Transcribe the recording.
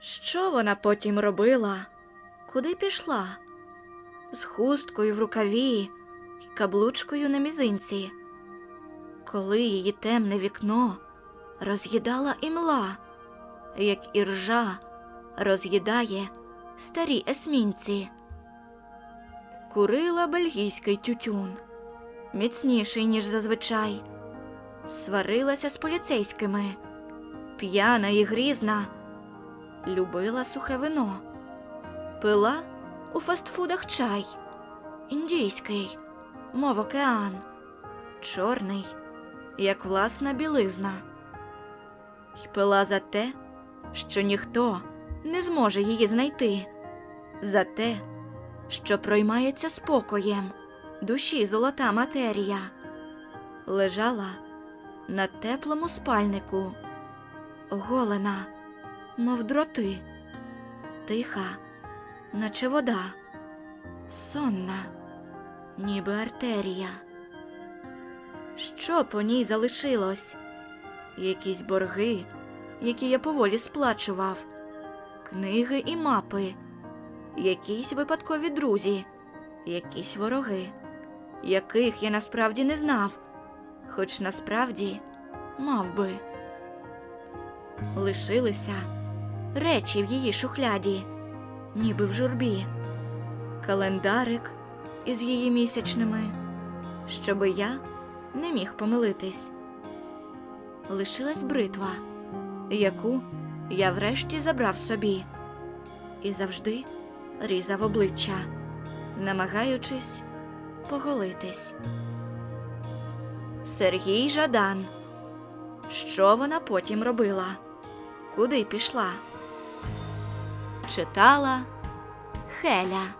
Що вона потім робила? Куди пішла? З хусткою в рукаві й каблучкою на мізинці. Коли її темне вікно роз'їдала імла, як іржа роз'їдає старі есмінці. Курила бельгійський тютюн, міцніший, ніж зазвичай, сварилася з поліцейськими, п'яна і грізна, любила сухе вино, пила у фастфудах чай, індійський, мов океан, чорний, як власна білизна, й пила за те, що ніхто не зможе її знайти, за те, що проймається спокоєм, душі золота матерія, лежала на теплому спальнику, голена, мов дроти, тиха, наче вода, сонна, ніби артерія. Що по ній залишилось? Якісь борги, які я поволі сплачував, книги і мапи, якісь випадкові друзі, якісь вороги, яких я насправді не знав, хоч насправді мав би. Лишилися речі в її шухляді, ніби в журбі, календарик із її місячними, щоби я не міг помилитись. Лишилась бритва, яку я врешті забрав собі, і завжди різав обличчя, намагаючись поголитись. Сергій Жадан. Що вона потім робила? Куди пішла? Читала Хеля.